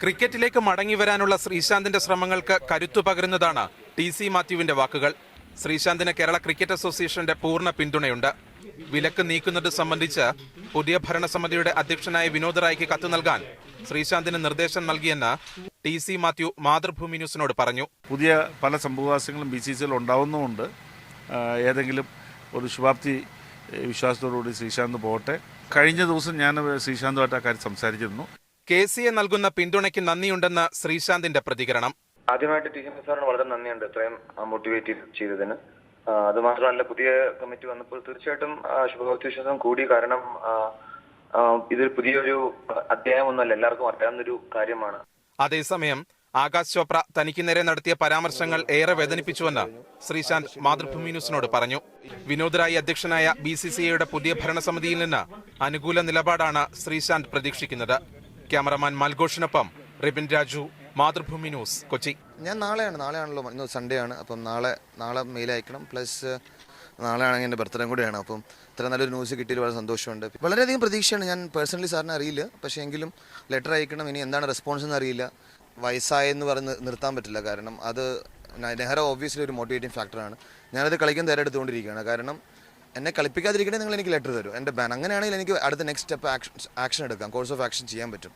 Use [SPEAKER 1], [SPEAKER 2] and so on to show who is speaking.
[SPEAKER 1] ക്രിക്കറ്റിലേക്ക് മടങ്ങി വരാനുള്ള ശ്രീശാന്തിന്റെ ശ്രമങ്ങൾക്ക് കരുത്തു പകരുന്നതാണ് ടി സി മാത്യുവിന്റെ വാക്കുകൾ. ശ്രീശാന്തിന് കേരള ക്രിക്കറ്റ് അസോസിയേഷന്റെ പൂർണ പിന്തുണയുണ്ട്. വിലക്ക് നീക്കുന്നത് സംബന്ധിച്ച് പുതിയ ഭരണസമിതിയുടെ അധ്യക്ഷനായ വിനോദ് റായ്ക്ക് കത്ത് നൽകാൻ ശ്രീശാന്തിന് നിർദ്ദേശം നൽകിയെന്ന് ടി സി മാത്യു മാതൃഭൂമി ന്യൂസിനോട് പറഞ്ഞു.
[SPEAKER 2] പുതിയ പല സംഭവവാസങ്ങളും ബി സി സിയിൽ ഉണ്ടാവുന്നുമുണ്ട്. ഏതെങ്കിലും ഒരു ശുഭാപ്തി വിശ്വാസത്തോടുകൂടി ശ്രീശാന്ത് പോകട്ടെ. കഴിഞ്ഞ ദിവസം ഞാൻ ശ്രീശാന്തുമായിട്ട് ആ കാര്യം സംസാരിച്ചിരുന്നു.
[SPEAKER 1] കെ സി എ നൽകുന്ന പിന്തുണയ്ക്ക് നന്ദിയുണ്ടെന്ന് ശ്രീശാന്തിന്റെ പ്രതികരണം.
[SPEAKER 3] ആദ്യമായിട്ട് ടി സാറിന് വളരെ നന്ദിയുണ്ട് ഇത്രയും മോട്ടിവേറ്റ് ചെയ്തതിന്. അത് മാത്രമല്ല പുതിയ കമ്മിറ്റി വന്നപ്പോൾ തീർച്ചയായിട്ടും ആ, വിശ്വാസം കൂടി. കാരണം ഇതിൽ ഇതൊരു പുതിയൊരു അധ്യായമൊന്നുമല്ല എല്ലാവർക്കും അറിയാവുന്നൊരു കാര്യമാണ്.
[SPEAKER 1] അതേസമയം ആകാശ് ചോപ്ര തനിക്ക് നേരെ നടത്തിയ പരാമർശങ്ങൾ ഏറെ വേദനിപ്പിച്ചുവെന്ന് ശ്രീശാന്ത് മാതൃഭൂമി ന്യൂസിനോട് പറഞ്ഞു. വിനോദരായി അധ്യക്ഷനായ ബി സി സി ഐയുടെ പുതിയ ഭരണസമിതിയിൽ നിന്ന് അനുകൂല നിലപാടാണ് ശ്രീശാന്ത് പ്രതീക്ഷിക്കുന്നത്. ക്യാമറമാൻ മൽഘോഷിനൊപ്പം റിബിൻ രാജു മാതൃഭൂമി ന്യൂസ് കൊച്ചി.
[SPEAKER 4] ഞാൻ നാളെയാണ് നാളെയാണല്ലോ ഇന്ന് സൺഡേ ആണ്. അപ്പം നാളെ നാളെ മെയിൽ അയക്കണം. പ്ലസ് നാളെ ആണെങ്കിൽ എന്റെ ബർത്ത്ഡേ കൂടെയാണ്. അപ്പം ഇത്ര നല്ലൊരു ന്യൂസ് കിട്ടിയിൽ വളരെ സന്തോഷമുണ്ട്. വളരെയധികം പ്രതീക്ഷയാണ്. ഞാൻ പേഴ്സണലി സാറിനെ അറിയില്ല. പക്ഷേ എങ്കിലും ലെറ്റർ അയക്കണം. ഇനി എന്താണ് റെസ്പോൺസ് എന്ന് അറിയില്ല. വയസ്സായെന്ന് പറഞ്ഞ് നിർത്താൻ പറ്റില്ല. കാരണം അത് നെഹ്റ ഓബ്വിയസ്ലി ഒരു മോട്ടിവേറ്റിംഗ് ഫാക്ടറാണ് ഞാനത് കളിക്കാൻ തയ്യാറെടുത്തുകൊണ്ടിരിക്കുകയാണ് കാരണം എന്നെ കളിപ്പിക്കാതിരിക്കണേ നിങ്ങൾ എനിക്ക് ലെറ്റർ തരും. എന്റെ ബാൻ അങ്ങനെയാണെങ്കിൽ എനിക്ക് അടുത്ത നെക്സ്റ്റ് സ്റ്റെപ്പ് ആക്ഷൻ ആക്ഷൻ എടുക്കാം. കോഴ്സ് ഓഫ് ആക്ഷൻ ചെയ്യാൻ പറ്റും.